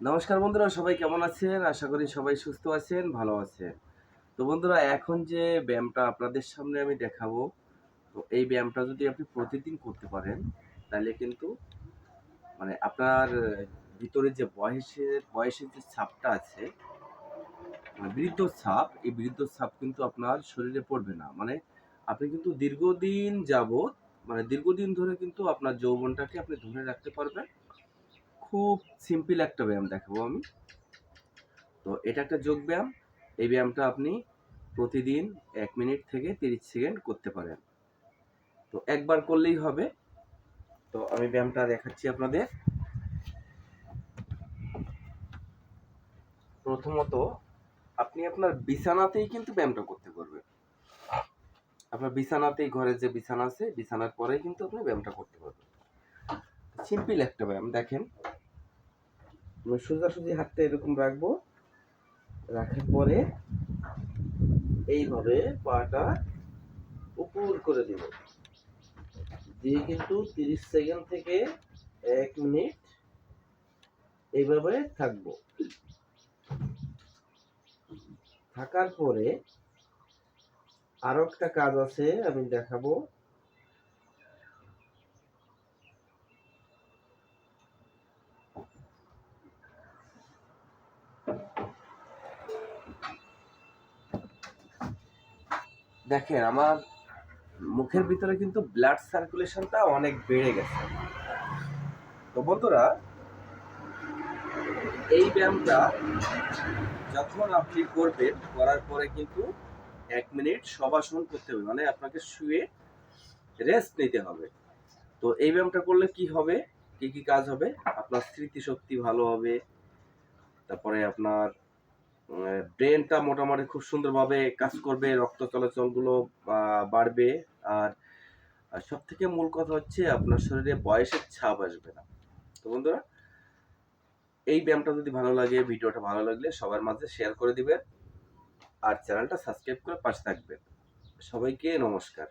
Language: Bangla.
নমস্কার বন্ধুরা, সবাই কেমন আছেন? আশা করি সবাই সুস্থ আছেন, ভালো আছেন। তো বন্ধুরা, এখন যে ব্যায়ামটা আপনাদের সামনে আমি দেখাবো, তো এই ব্যায়ামটা যদি আপনি প্রতিদিন করতে পারেন, তাহলে কিন্তু মানে আপনার ভিতরে যে বয়সের বয়সের যে ছাপটা আছে মানে বৃদ্ধ ছাপ, এই বৃদ্ধ ছাপ কিন্তু আপনার শরীরে পড়বে না। মানে আপনি কিন্তু দীর্ঘদিন যাবৎ মানে দীর্ঘদিন ধরে কিন্তু আপনার যৌবনটাকে আপনি ধরে রাখতে পারবেন। খুব সিম্পল একটা ব্যায়াম দেখাবো আমি। তো এটা একটা যোগ ব্যায়াম। এই ব্যায়ামটা আপনি প্রতিদিন এক মিনিট থেকে তিরিশ সেকেন্ড করতে পারেন। তো একবার করলেই হবে। তো আমি ব্যায়ামটা দেখাচ্ছি আপনাদের। প্রথমত, আপনি আপনার বিছানাতেই কিন্তু ব্যায়ামটা করতে পারবেন। আপনার বিছানাতেই, ঘরের যে বিছানা আছে, বিছানার পরেই কিন্তু আপনি ব্যায়ামটা করতে পারবেন। সিম্পল একটা ব্যায়াম, দেখেন। আমি সোজাসুজি হাতটা এরকম রাখব। রাখার পরে এইভাবে পাটা উপর করে দিব। দিয়ে কিন্তু তিরিশ সেকেন্ড থেকে এক মিনিট এইভাবে থাকব। থাকার পরে আরও একটা কাজ আছে, আমি দেখাবো। দেখেন, আমার মুখের ভিতরে কিন্তু ব্লাড সার্কুলেশনটা অনেক বেড়ে গেছে। তো বন্ধুরা, এই ব্যায়ামটা যখন আপনি করবেন, করার পরে কিন্তু এক মিনিট সবাসন করতে হবে মানে আপনাকে শুয়ে রেস্ট নিতে হবে। তো এই ব্যায়ামটা করলে কি হবে? কি কি কাজ হবে? আপনার স্মৃতিশক্তি ভালো হবে, তারপরে আপনার ব্রেনটা মোটামুটি খুব সুন্দরভাবে কাজ করবে, রক্ত চলাচলগুলো বাড়বে। আর সব থেকে মূল কথা হচ্ছে আপনার শরীরে বয়সের ছাপ আসবে না। তো বন্ধুরা, এই ব্যায়ামটা যদি ভালো লাগে, ভিডিওটা ভালো লাগলে সবার মাঝে শেয়ার করে দিবেন। আর চ্যানেলটা সাবস্ক্রাইব করে পাশে থাকবেন। সবাইকে নমস্কার।